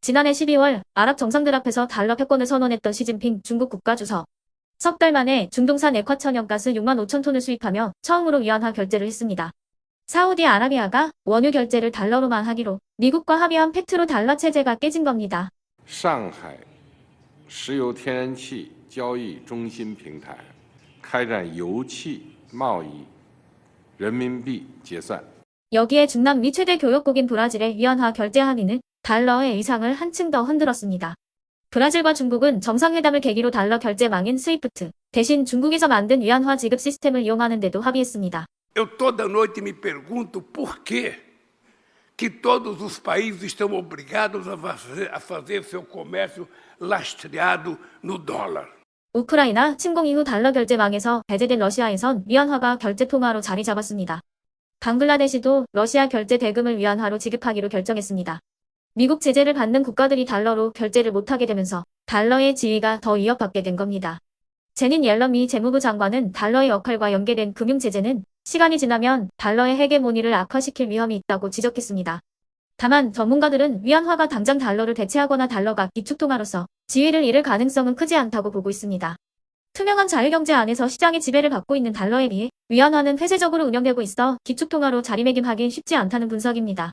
지난해 12월 아랍 정상들 앞에서 달러 패권을 선언했던 시진핑 중국 국가주석. 석 달 만에 중동산 액화천연가스 6만 5천 톤을 수입하며 처음으로 위안화 결제를 했습니다. 사우디아라비아가 원유 결제를 달러로만 하기로 미국과 합의한 페트로 달러 체제가 깨진 겁니다. 上海石油天然气交易中心平台开展油气贸易人民币结算。 여기에 중남미 최대 교역국인 브라질의 위안화 결제 합의는 달러의 의상을 한층 더 흔들었습니다. 브라질과 중국은 정상회담을 계기로 달러 결제망인 스위프트 대신 중국에서 만든 위안화 지급 시스템을 이용하는 데도 합의했습니다. Eu toda noite me pergunto por que que todos os países estão obrigados a fazer, a fazer seu comércio lastreado no dólar. 우크라이나 침공 이후 달러 결제망에서 배제된 러시아에선 위안화가 결제 통화로 자리 잡았습니다. 방글라데시도 러시아 결제 대금을 위안화로 지급하기로 결정했습니다. 미국 제재를 받는 국가들이 달러로 결제를 못하게 되면서 달러의 지위가 더 위협받게 된 겁니다. 제닌 옐런 미 재무부 장관은 달러의 역할과 연계된 금융 제재는 시간이 지나면 달러의 헤게모니를 악화시킬 위험이 있다고 지적했습니다. 다만 전문가들은 위안화가 당장 달러를 대체하거나 달러가 기축통화로서 지위를 잃을 가능성은 크지 않다고 보고 있습니다. 투명한 자유경제 안에서 시장의 지배를 받고 있는 달러에 비해 위안화는 폐쇄적으로 운영되고 있어 기축통화로 자리매김하기 쉽지 않다는 분석입니다.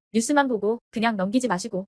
뉴스만 보고 그냥 넘기지 마시고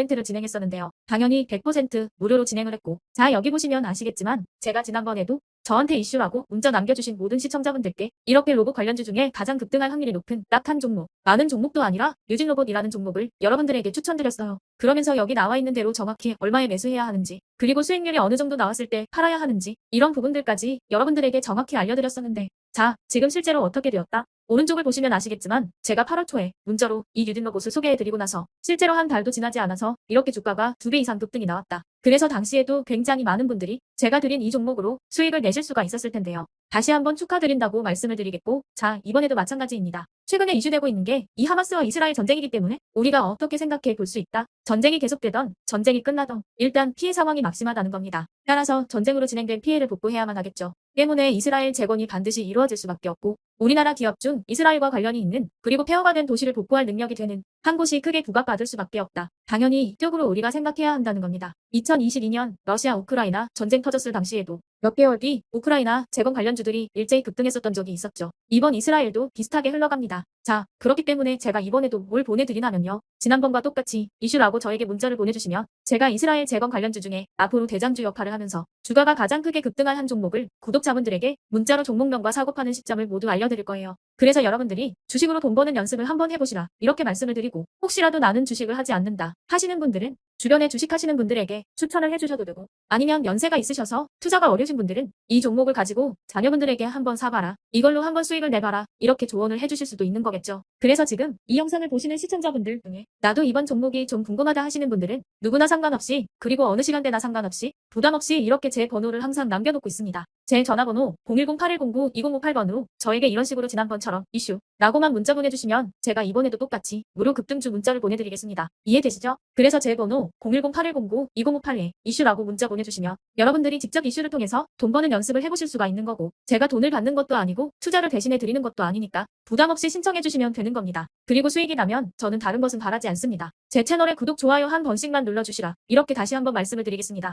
이벤트를 진행했었는데요. 당연히 100% 무료로 진행을 했고 자 여기 보시면 아시겠지만 제가 지난번에도 저한테 이슈라고 문자 남겨주신 모든 시청자분들께 이렇게 로봇 관련주 중에 가장 급등할 확률이 높은 딱 한 종목, 많은 종목도 아니라 유진 로봇이라는 종목을 여러분들에게 추천드렸어요. 그러면서 여기 나와 있는 대로 정확히 얼마에 매수해야 하는지, 그리고 수익률이 어느 정도 나왔을 때 팔아야 하는지, 이런 부분들까지 여러분들에게 정확히 알려드렸었는데, 자, 지금 실제로 어떻게 되었다? 오른쪽을 보시면 아시겠지만 제가 8월 초에 문자로 이 유진 로봇을 소개해드리고 나서 실제로 한 달도 지나지 않아서 이렇게 주가가 두배 이상 급등이 나왔다. 그래서 당시에도 굉장히 많은 분들이 제가 드린 이 종목으로 수익을 내실 수가 있었을 텐데요. 다시 한번 축하드린다고 말씀을 드리겠고 자 이번에도 마찬가지입니다. 최근에 이슈되고 있는 게 이 하마스와 이스라엘 전쟁이기 때문에 우리가 어떻게 생각해 볼 수 있다. 전쟁이 계속되던 전쟁이 끝나던 일단 피해 상황이 막심하다는 겁니다. 따라서 전쟁으로 진행된 피해를 복구해야만 하겠죠. 때문에 이스라엘 재건이 반드시 이루어질 수밖에 없고 우리나라 기업 중 이스라엘과 관련이 있는 그리고 폐허가 된 도시를 복구할 능력이 되는 한 곳이 크게 부각받을 수밖에 없다. 당연히 이쪽으로 우리가 생각해야 한다는 겁니다. 2022년 러시아 우크라이나 전쟁 터졌을 당시에도 몇 개월 뒤 우크라이나 재건 관련주들이 일제히 급등했었던 적이 있었죠. 이번 이스라엘도 비슷하게 흘러갑니다. 자, 그렇기 때문에 제가 이번에도 뭘 보내드리냐면요. 지난번과 똑같이 이슈라고 저에게 문자를 보내주시면 제가 이스라엘 재건 관련주 중에 앞으로 대장주 역할을 하면서 주가가 가장 크게 급등할 한 종목을 구독자분들에게 문자로 종목명과 사고파는 시점을 모두 알려드릴 거예요. 그래서 여러분들이 주식으로 돈 버는 연습을 한번 해보시라 이렇게 말씀을 드리고 혹시라도 나는 주식을 하지 않는다 하시는 분들은 주변에 주식하시는 분들에게 추천을 해주셔도 되고 아니면 연세가 있으셔서 투자가 어려우신 분들은 이 종목을 가지고 자녀분들에게 한번 사봐라 이걸로 한번 수익을 내봐라 이렇게 조언을 해주실 수도 있는 거겠죠. 그래서 지금 이 영상을 보시는 시청자분들 중에 나도 이번 종목이 좀 궁금하다 하시는 분들은 누구나 상관없이 그리고 어느 시간대나 상관없이 부담 없이 이렇게 제 번호를 항상 남겨놓고 있습니다. 제 전화번호 010-8109-2058번으로 저에게 이런 식으로 지난번처럼 이슈 라고만 문자 보내주시면 제가 이번에도 똑같이 무료 급등주 문자를 보내드리겠습니다. 이해되시죠? 그래서 제 번호 010-8109-2058에 이슈라고 문자 보내주시면 여러분들이 직접 이슈를 통해서 돈 버는 연습을 해보실 수가 있는 거고 제가 돈을 받는 것도 아니고 투자를 대신해 드리는 것도 아니니까 부담 없이 신청해 주시면 되는 겁니다. 그리고 수익이 나면 저는 다른 것은 바라지 않습니다. 제 채널에 구독, 좋아요 한 번씩만 눌러주시라 이렇게 다시 한번 말씀을 드리겠습니다.